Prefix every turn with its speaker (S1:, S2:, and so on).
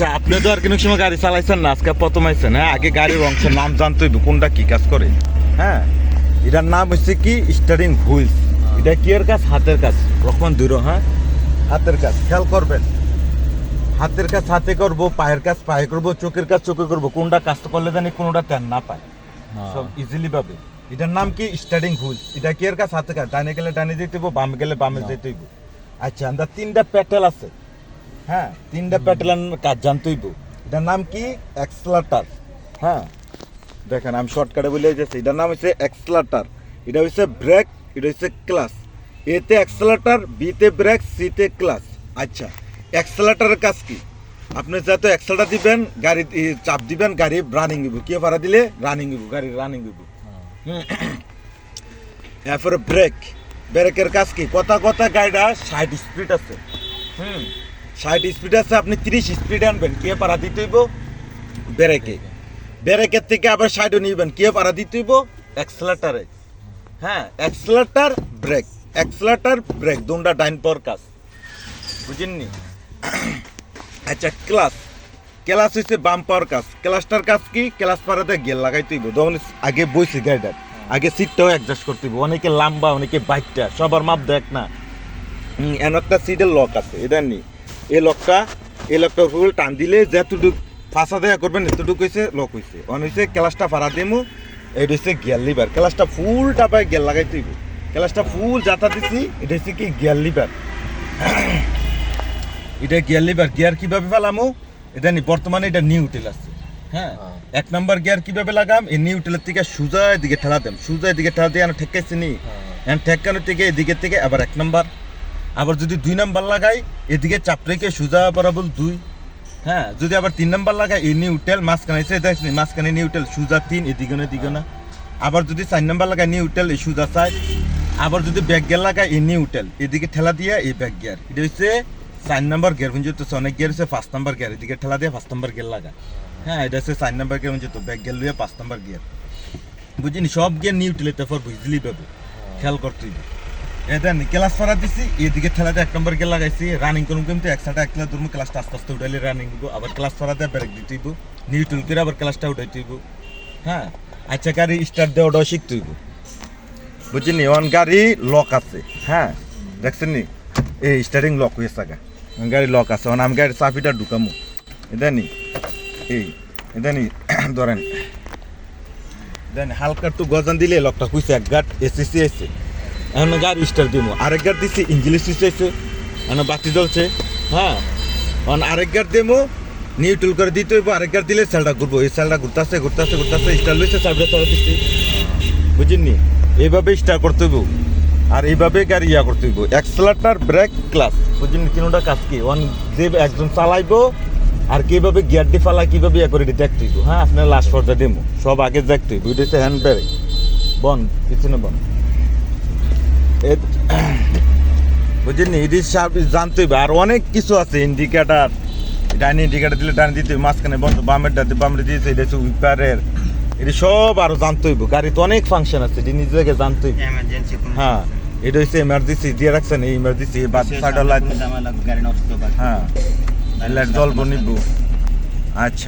S1: আচ্ছা আপনি তো আর কোনো সময় গাড়ি চালাইছেন না আজকে প্রথম আইছেন হ্যাঁ? আগে গাড়ির অংশের নাম জানতে হইব কোনটা কি কাজ করে? হ্যাঁ? এটার নাম হচ্ছে কি স্টারিং হুইলস। এটা কি এর কাজ? হাতের কাজ। রকম দূর হ্যাঁ? হাতের কাজ খেয়াল করবেন। হাতের কাজ হাতে করব পায়ের কাজ পায়ে করব চোখের কাজ চোখে করব। কোনটা কাজ করলে জানি কোনটা টেন না পায়। সব ইজিলি পাবে। এটার নাম কি? Starting wheels. এটা কি এর কাজ? হাতে কাজ। ডানে গেলে ডানে যেতে হইব বামে গেলে বামে যেতে হইব। আচ্ছা আমরা তিনটা প্যাটেল আছে। হ্যাঁ তিনটা প্যাটেল কাজ জানতে হইব এটার নাম কি? এক্সলাটার হ্যাঁ দেখেন আমি শর্টকাটে বলে যাচ্ছি এটার নাম হচ্ছে এক্সলাটার এটা হচ্ছে ব্রেক এটা হচ্ছে ক্লাস এতে এক্সলাটার বিতে ব্রেক সিতে ক্লাস আচ্ছা এক্সলাটারের কাজ কি? আপনি যত এক্সেলটা দিবেন গাড়ি চাপ দিবেন গাড়ি রানিং হইব কে পারা দিলে রানিং হইব গাড়ি রানিং হইব এরপরে ব্রেক ব্রেকের কাজ কি? কথা কথা গাড়িটা ষাট স্পিড আছে। হুম। ষাট স্পিড আছে, আপনি তিরিশ স্পিড আনবেন, কে পাড়া দিতে হইব? ব্রেকে। ব্রেকের থেকে আবার সাইডে নিবেন, কে পারা দিতে হইব? এক্সেলেটারে হ্যাঁ এক্সেলেটার ব্রেক এক্সেলেটার ব্রেক দুটা ডাইন পর কাজ। বুঝেননি? আচ্ছা ক্লাস ক্লাস হচ্ছে বাম পাওয়ার কাজ। ক্লাসটার কাজ কি? ক্লাস পাড়াতে গেল লাগাইতে হইব। তখন আগে বইছে গাড়িটার আগে সিটটাও অ্যাডজাস্ট করতে হইব। অনেকে লম্বা, অনেকে বাইকটা সবার মাপ দেখ না। এমন একটা সিটের লক আছে এটা নি। এই লকটা এই লকটা ফুল টান দিলে যতটুক ফাঁসা দেয়া করবেন এতটুকু হয়েছে লক হয়েছে অন হয়েছে ক্লাসটা ফাড়া দিমু এটা হচ্ছে গিয়ার লিভার। ক্লাসটা ফুল টাপায় গিয়ার লাগাইতে হইব। ক্লাসটা ফুল যাতা দিছি এটা হচ্ছে কি গিয়ার লিভার। এটা গিয়ার লিভার গিয়ার কীভাবে ফেলামু? এটা নি বর্তমানে এটা নিউটেল আছে। হ্যাঁ? এক নাম্বার গিয়ার কীভাবে লাগাম? এই নিউ নিউটেলের থেকে সুজা দিকে ঠেলা দেম। সুজা দিকে ঠেলা দিয়ে আমি ঠেকাইছি নি। এখন ঠেকানোর থেকে এদিকের থেকে আবার এক নাম্বার। আবার যদি দুই নাম্বার লাগাই, এদিকে চাপ রেখে সুজা বরাবর দুই। হ্যাঁ যদি আবার তিন নাম্বার লাগাই, এই নিউটেল মাঝখানে এসে দেখছি মাঝখানে নিউটেল সুজা তিন, এদিকে না এদিকে না। আবার যদি চার নাম্বার লাগাই নিউটেল এই সুজা চাই আবার যদি ব্যাক গিয়ার লাগাই, এই নিউটেল এদিকে ঠেলা দিয়ে, এই ব্যাক গিয়ার এটা হচ্ছে চার নাম্বার গিয়ার তো অনেক গিয়ার হচ্ছে, পাঁচ নাম্বার গিয়ার এদিকে ঠেলা দিয়ে, পাঁচ নাম্বার গিয়ার লাগা হ্যাঁ এটা হচ্ছে চার নাম্বার গিয়ার কিন্তু ব্যাক গিয়ার লুয়ে পাঁচ নাম্বার গিয়ার বুঝিনি? সব গিয়ার নিউটেলে তারপর বুঝলি পাবো খেয়াল করতে হইবে এটা নি ক্লাস ফারা দিছি, এদিকে ঠেলাতে এক নম্বর গিয়ার লাগাইছি রানিং করুম কিন্তু একসাথে একলা ধরবো ক্লাসটা আস্তে আস্তে উঠাইলে রানিং দিব আবার ক্লাস ফারাতে ব্রেক দিতে হইব নিউট্রাল করে আবার ক্লাসটা উঠাইতে হইব হ্যাঁ? আচ্ছা গাড়ি স্টার্ট দেওয়াটাও শিখতে হইব। বুঝিনি অন গাড়ি লক আছে হ্যাঁ? দেখছেন নি এই স্টারিং লক হয়ে থাকা গাড়ি লক আছে অন আমি গাড়ির চাবিটা ঢুকামু। এটা নি? এই এটা নি? ধরেন। দেন, হালকা একটু গজান দিলে লকটা কুইছে এক গাট এসিসি এসে এখন গাড়ি স্টার্ট দিব আরেক গাড় দিছি ইঞ্জিন সুইচ আছে এখন বাতি জ্বলছে। হ্যাঁ? এখন আরেক গাড় দেবো নিউট্রাল করে দিতে হইব আরেক গাড় দিলে সেলটা ঘুরবো। এই সেলটা ঘুরতেছে ঘুরতেছে ঘুরতেছে স্টার লইছে চাবিটা চড়া দিচ্ছি বুঝিনি এইভাবে স্টার করতে হইব। আর এইভাবে গাড়ি ইয়া করতে হইব। এক্সেলাটার ব্রেক ক্লাস বুঝিনি তিনটা কাজ কি? ওয়ান যে একজন চালাইবো, আর কীভাবে গিয়ার দি ফালা কীভাবে ইয়া করে দেখতে হইব। হ্যাঁ? আপনার লাস্ট পর্যায়ে দেবো সব আগে দেখতে হইব। এটা হচ্ছে হ্যান্ড ব্রেক বন পিছনে বন এ- বুঝলি এটি সব জানতে হইবে। আর অনেক কিছু আছে ইন্ডিকেটার ডাইনি ইন্ডিকেটার দিলে ডাইনি দিতে মাঝখানে বন্ধ বামের ডাতে বামের দিয়েছে এটা হচ্ছে উইপারের। এটি সব আরও জানতে হইব। গাড়িতে অনেক ফাংশন আছে এটি নিজেকে জানতে হইব। হ্যাঁ এটা হচ্ছে এমার্জেন্সি দিয়ে রাখছেন এই এমার্জেন্সি বাদ
S2: গাড়ি
S1: হ্যাঁ লাইট জ্বলবো নিবো। আচ্ছা।